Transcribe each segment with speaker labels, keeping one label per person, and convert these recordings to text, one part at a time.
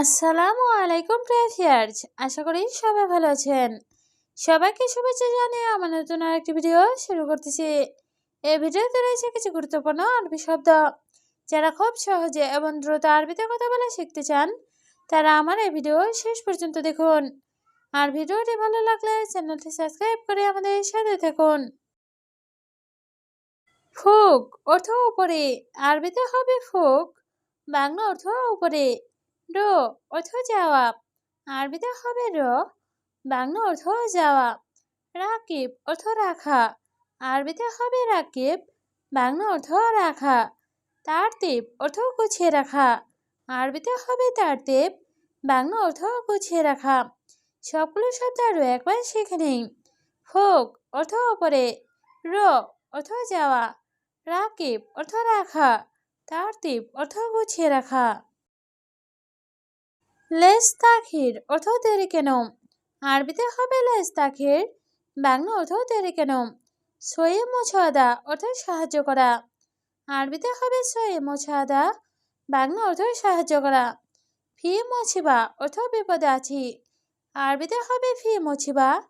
Speaker 1: আসসালামু আলাইকুম প্রিয় ভিউয়ার্স আশা করি সবাই ভালো আছেন। সবাইকে শুভেচ্ছা জানিয়ে আমার নতুন আরেকটি ভিডিও শুরু করতেছি। এই ভিডিওতে রয়েছে কিছু গুরুত্বপূর্ণ আরবি শব্দ। যারা খুব সহজে এবং দ্রুত আরবিতে কথা বলে শিখতে চান, তারা আমার এই ভিডিও শেষ পর্যন্ত দেখুন। আর ভিডিওটি ভালো লাগলে চ্যানেলটি সাবস্ক্রাইব করে আমাদের সাথে থাকুন। ফুক অর্থ উপরে, আরবিতে হবে ফুক। বাংলা অর্থ উপরে। র অর্থ যাওয়া আরবিতে হবে র, বাংলা অর্থ যাওয়া রাকিব অর্থ রাখা। আরবিতে হবে রাকিব, বাংলা অর্থ রাখা। তারতিব অর্থ গুছিয়ে রাখা। আরবিতে হবে তারতিব, বাংলা অর্থ গুছিয়ে রাখা। সবগুলো শব্দ আরও একবার শিখে নেই। ফোক অর্থ ওপরে। র অর্থ যাওয়া রাকিব অর্থ রাখা। তারতিব অর্থ গুছিয়ে রাখা। লেস তাখির অর্থ দেরি কেন? আরবিতে হবে লেস তাখির, বাংলা অর্থ দেরি কেন? সয়ে মোছাদা অর্থ সাহায্য করা। আরবিতে হবে সয়ে মোছাদা বাংলা অর্থ সাহায্য করা। ফি মোছিবা অর্থ বিপদে আছি। আরবিতে হবে ফি মোছিবা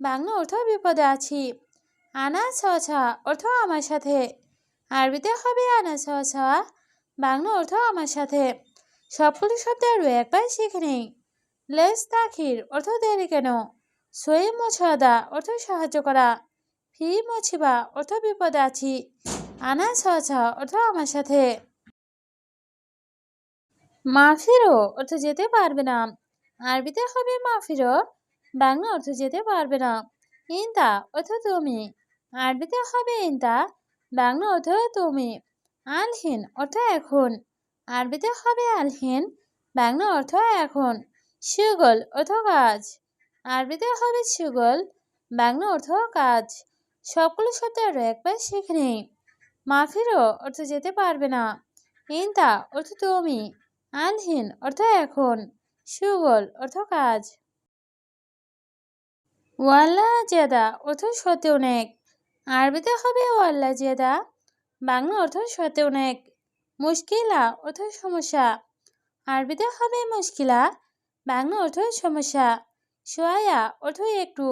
Speaker 1: বাংলা অর্থ বিপদে আছি। আনা ছা অর্থ আমার সাথে। আরবিতে হবে আনা ছা, বাংলা অর্থ আমার সাথে। সবগুলো শব্দ আরও একবার শিখে নেই। লেস তাখির অর্থ দেরি কেন? সোয়ে মোছাদা, অর্থ সাহায্য করা। ফি মোছিবা, অর্থ বিপদে আছি। আনা ছা অর্থ আমার সাথে। মাফিরো অর্থ যেতে পারবে না। আরবিতে হবে মাফিরো বাংলা অর্থ যেতে পারবে না। ইনতা, অর্থ তুমি। আরবিতে হবে ইনতা, বাংলা অর্থ তুমি। আলহীন অর্থ এখন। আরবিতে হবে আলহীন বাংলা অর্থ এখন, সুগল অর্থ কাজ। আরবিতে হবে সুগল, বাংলা অর্থ কাজ। সবগুলো শব্দ আরও একবার শিখে নেই। মাফিরও অর্থ যেতে পারবে না। ইনতা অর্থ তুমি। আলহীন অর্থ এখন, সুগল অর্থ কাজ। ওয়াল্লা জেদা অর্থ সত্যি অনেক। আরবিতে হবে ওয়াল্লা জেদা। বাংলা অর্থ সত্যি অনেক। মুশকিলা অর্থ সমস্যা। আরবিতে হবে মুশকিলা বাংলা অর্থ সমস্যা। সোয়া অর্থ একটু।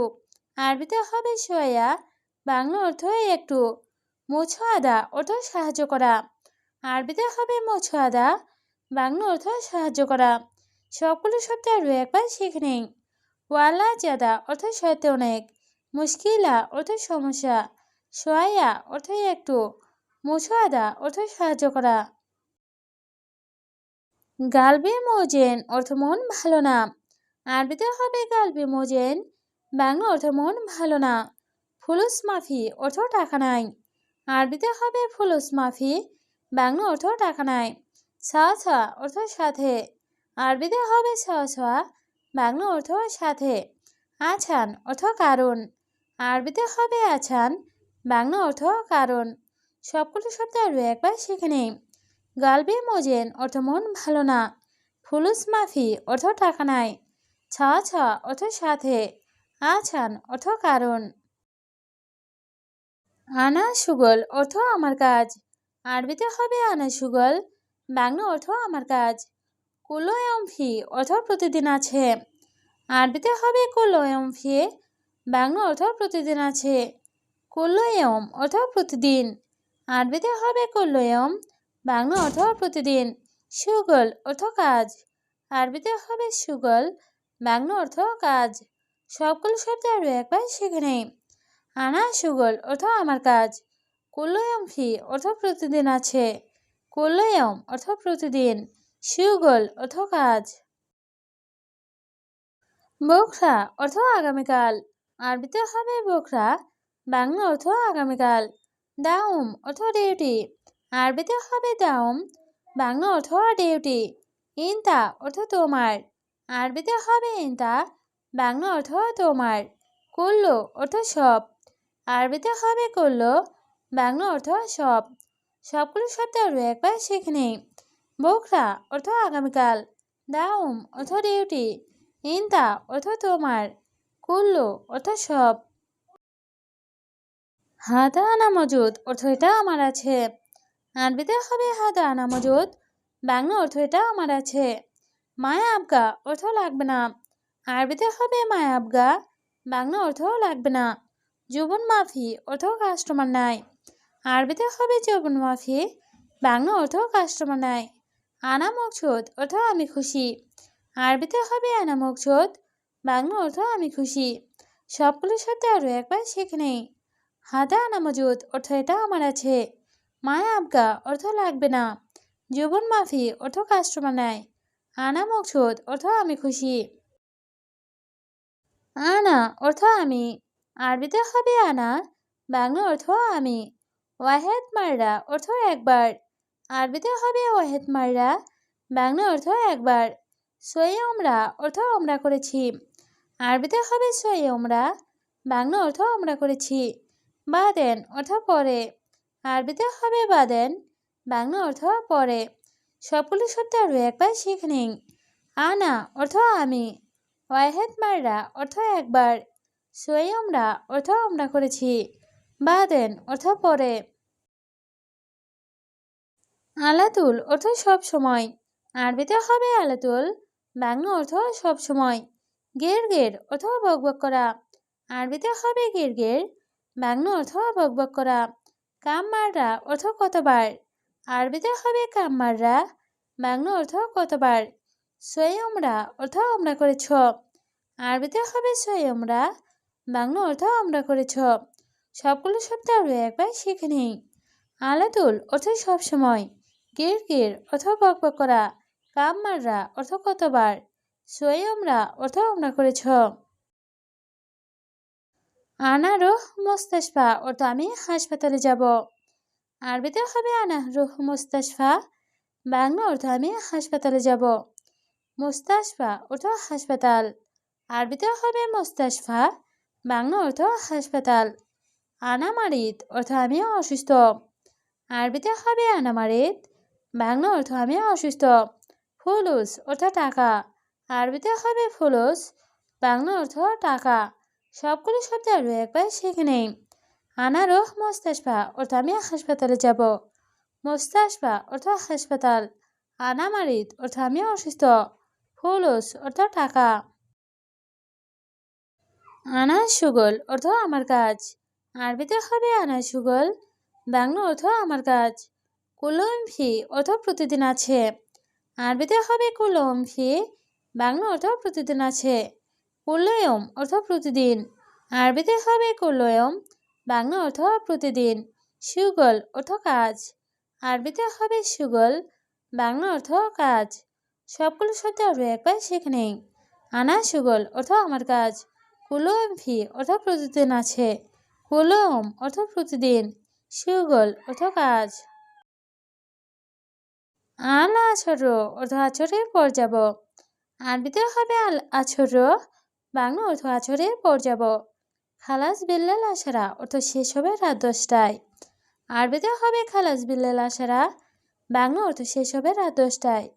Speaker 1: আরবিতে হবে সোয়া বাংলা অর্থ একটু। মোছো আদা অর্থ সাহায্য করা। আরবিতে হবে মোছো আদা বাংলা অর্থ সাহায্য করা। সবগুলো শব্দ আরও একবার শিখে নেই ওয়ালা, জাদা অর্থ সত্য অনেক। মুশকিলা অর্থ সমস্যা। সোয়া অর্থ একটু। মোছো আদা অর্থ সাহায্য করা। গালবে মোজেন, অর্থ মন ভালো না। আরবিতে হবে গালবে মোজেন, বাংলা অর্থ মন ভালো না। ফুলুস মাফি, অর্থ টাকা নাই। আরবিতে হবে ফুলুস মাফি, বাংলা অর্থ টাকা নাই। ছাওয়া অর্থ সাথে। আরবিতে হবে ছাওয়া বাংলা অর্থ সাথে। আছান, অর্থ কারণ। আরবিতে হবে আছান, বাংলা অর্থ কারণ। সবগুলো শব্দ আরও একবার শিখে নেই। গালবে মোজেন, অর্থ মন ভালো না। ফুলুস মাফি, অর্থ টাকা নাই। ছাওয়া ছাওয়া অর্থ সাথে। আছান অর্থ কারণ। আনা সুগল, অর্থ আমার কাজ। আরবিতে হবে আনা সুগল, বাংলা অর্থ আমার কাজ। কুলোয়ম ফি অর্থ প্রতিদিন আছে। আরবিতে হবে কুলোয়ম ফি বাংলা অর্থ প্রতিদিন আছে। কুল্লয়ম অর্থ প্রতিদিন। আরবিতে হবে কুল্লয়ম বাংলা অর্থ প্রতিদিন, সুগল অর্থ কাজ। আরবিতে হবে সুগল, বাংলা অর্থ কাজ। সবগুলো শব্দ আরও একবার শিখে নেই। আনা সুগল অর্থ আমার কাজ। কুল্লয়ম ফি অর্থ প্রতিদিন আছে। কুল্লয়ম অর্থ প্রতিদিন, সুগল অর্থ কাজ। বোখরা অর্থ আগামীকাল। আরবিতে হবে বোখরা, বাংলা অর্থ আগামীকাল। দাউম অর্থ ডিউটি। আরবিতে হবে দাউম বাংলা অর্থ ডিউটি। ইনতা অর্থ তোমার। আরবিতে হবে ইনতা। বাংলা অর্থ তোমার। করল অর্থ সব। আরবিতে হবে করল বাংলা অর্থ সব। সবগুলো শব্দ আরও একবার শিখে নেই। বোখরা অর্থ আগামীকাল। দাউম অর্থ ডিউটি। ইনতা অর্থ তোমার। করল অর্থ সব। হাতা, আনা মজুদ। অর্থ এটা আমার আছে। আরবিতে হবে হাদা আনা মজুদ বাংলা অর্থ এটা আমার আছে। মায়া আবগা অর্থ লাগবে না। আরবিতে হবে মায়া আবগা। বাংলা অর্থ লাগবে না। যৌবন মাফি অর্থ কাস্টমার নাই। আরবিতে হবে যৌবন মাফি। বাংলা অর্থ কাস্টমার নাই। আনা মকসুদ অর্থ আমি খুশি। আরবিতে হবে আনা মকসুদ। বাংলা অর্থ আমি খুশি। সবগুলোর সাথে আরও একবার শিখে নেই। হাদা আনা মজুদ অর্থ এটা আমার আছে। মায়া আবগা অর্থ লাগবে না। যৌবন মাফি, অর্থ কাস্টমার নাই আনা মকসুদ, অর্থ আমি খুশি। আনা, অর্থ আমি। আরবিতে হবে আনা, বাংলা অর্থ আমি। ওয়াহেদ মাররা, অর্থ একবার। আরবিতে হবে ওয়াহেদ মাররা, বাংলা অর্থ একবার। সয়ে ওমরা অর্থ আমরা করেছি। আরবিতে হবে সয়ে ওমরা বাংলা অর্থ আমরা করেছি। বা দেন অর্থ পরে। আরবিতে হবে বাদেন বাংলা অর্থ পরে। সবগুলো শব্দ আরও একবার শিখে নিন। আনা অর্থ আমি। ওয়াহেদ মাররা অর্থ একবার। সোয়েমরা অর্থ আমরা করেছি। বাদেন অর্থ পরে। আলাতুল অর্থ সব সময়। আরবিতে হবে আলাতুল, বাংলা অর্থ সব সময়। গের গের অর্থ বকবক করা। আরবিতে হবে গের গের, বাংলা অর্থ বকবক করা। কাম মাররা অর্থ কতবার? আরবিতে হবে কাম মাররা বাংলা অর্থ কতবার? সোয়েমরা অর্থ আমরা করেছ। আরবিতে হবে সোয়েমরা বাংলা অর্থ আমরা করেছ। সবগুলো শব্দ আরও একবার শিখে নিই। আলাতুল অর্থ সবসময় গির গির অর্থ বক করা। কাম মাররা অর্থ কতবার? সোয়েমরা অর্থ আমরা করেছ। আনারোহ মোস্তাশফা অর্থ আমি হাসপাতালে যাব। আরবিতে হবে আনা, রুহ মোস্তাশফা। বাংলা অর্থ আমি হাসপাতালে যাব। মোস্তাশফা অর্থ হাসপাতাল। আরবিতে হবে মোস্তাশফা, বাংলা অর্থ হাসপাতাল। আনামারিত অর্থ আমি অসুস্থ। আরবিতে হবে আনামারিত বাংলা অর্থ আমি অসুস্থ। ফুলুস অর্থ টাকা। আরবিতে হবে ফুলুস, বাংলা অর্থ টাকা। সবগুলো শব্দ আরও একবার শিখে নেই। আনারোহ মোস্তাশফা, অর্থ আমি হাসপাতালে যাব। মোস্তাশফা, অর্থ হাসপাতাল। আনা আনামারিত অর্থ আমি অসুস্থ। ফুলুস, অর্থ টাকা। আনা সুগল, অর্থ আমার কাজ। আরবিতে হবে আনা সুগল, বাংলা অর্থ আমার কাজ। কুলম ফি, অর্থ প্রতিদিন আছে। আরবিতে হবে কুলম ফি, বাংলা অর্থ প্রতিদিন আছে। কুলয়ম অর্থ প্রতিদিন। আরবিতে হবে কুলয়ম বাংলা অর্থ প্রতিদিন। সুগল অর্থ কাজ। আরবিতে হবে সুগল, বাংলা অর্থ কাজ। সবগুলো শব্দ আরও একবার শিখে নেই। আনা সুগল অর্থ আমার কাজ। কুলম ফি অর্থ প্রতিদিন আছে। কুলম অর্থ প্রতিদিন। সুগল অর্থ কাজ। আল আছর অর্থ আছরের পর যাব। আরবিতে হবে আল আছর বাংলা অর্থ আছরের পর যাব। খালাস বিল্লাল আশারা, অর্থ শেষ হবে রাত দশটায়। আরবিতে হবে খালাস বিল্লাল আশারা, বাংলা অর্থ শেষ হবে রাত দশটায়।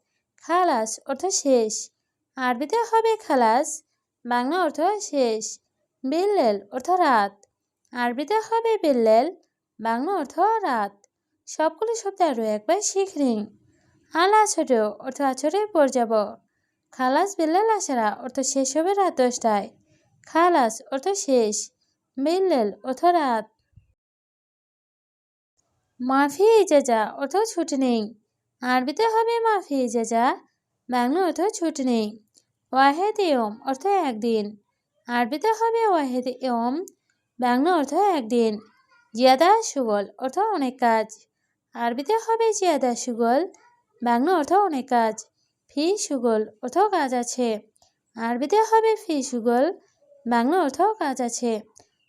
Speaker 1: খালাস অর্থ শেষ। আরবিতে হবে খালাস, বাংলা অর্থ শেষ। বিল্লেল অর্থ রাত। আরবিতে হবে বিল্লেল, বাংলা অর্থ রাত। সবগুলো শব্দ আরও একবার শিখে নিন। আল আছর অর্থ আছরের পর যাব। খালাস বিল্লাল আশারা, অর্থ শেষ হবে রাত দশটায়। খালাস, অর্থ শেষ। বিল্লেল, অর্থ রাত। মাফি ইজাজা অর্থ ছুটি নেই। আরবিতে হবে মাফি ইজাজা বাংলা অর্থ ছুটি নেই। ওয়াহেদ ইয়ম অর্থ একদিন। আরবিতে হবে ওয়াহেদ ইয়ম বাংলা অর্থ একদিন। জিয়াদা সুগল, অর্থ অনেক কাজ। আরবিতে হবে জিয়াদা সুগল, বাংলা অর্থ অনেক কাজ। ফি সুগল অর্থ কাজ আছে। আরবিতে হবে ফি সুগল, বাংলা অর্থ কাজ আছে।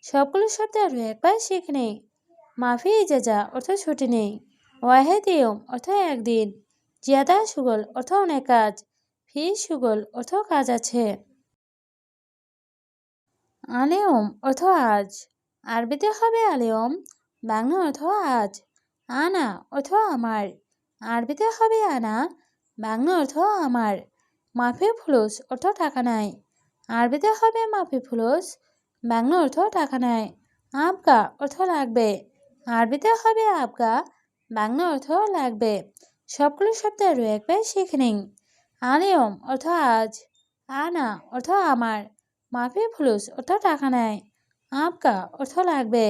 Speaker 1: সবগুলো শব্দ আরও একবার শিখ নেই। মাফি ইজাজা অর্থ ছুটি নেই। ওয়াহেদ ইয়ম অর্থ একদিন। জিয়াদা সুগল অর্থ অনেক কাজ। ফি সুগল অর্থ কাজ আছে। আলেয়ম অর্থ আজ। আরবিতে হবে আলেয়ম, বাংলা অর্থ আজ। আনা অর্থ আমার। আরবিতে হবে আনা বাংলা অর্থ আমার। মাফি ফুলুস অর্থ টাকা নাই। আরবিতে হবে মাফি ফুলুস বাংলা অর্থ টাকা নাই। আবগা অর্থ লাগবে। আরবিতে হবে আবগা বাংলা অর্থ লাগবে। সবগুলো শব্দ একবার শিখে নিন। আনিয়ম অর্থ আজ। আনা অর্থ আমার। মাফি ফুলুস অর্থ টাকা নেয় আপকা অর্থ লাগবে।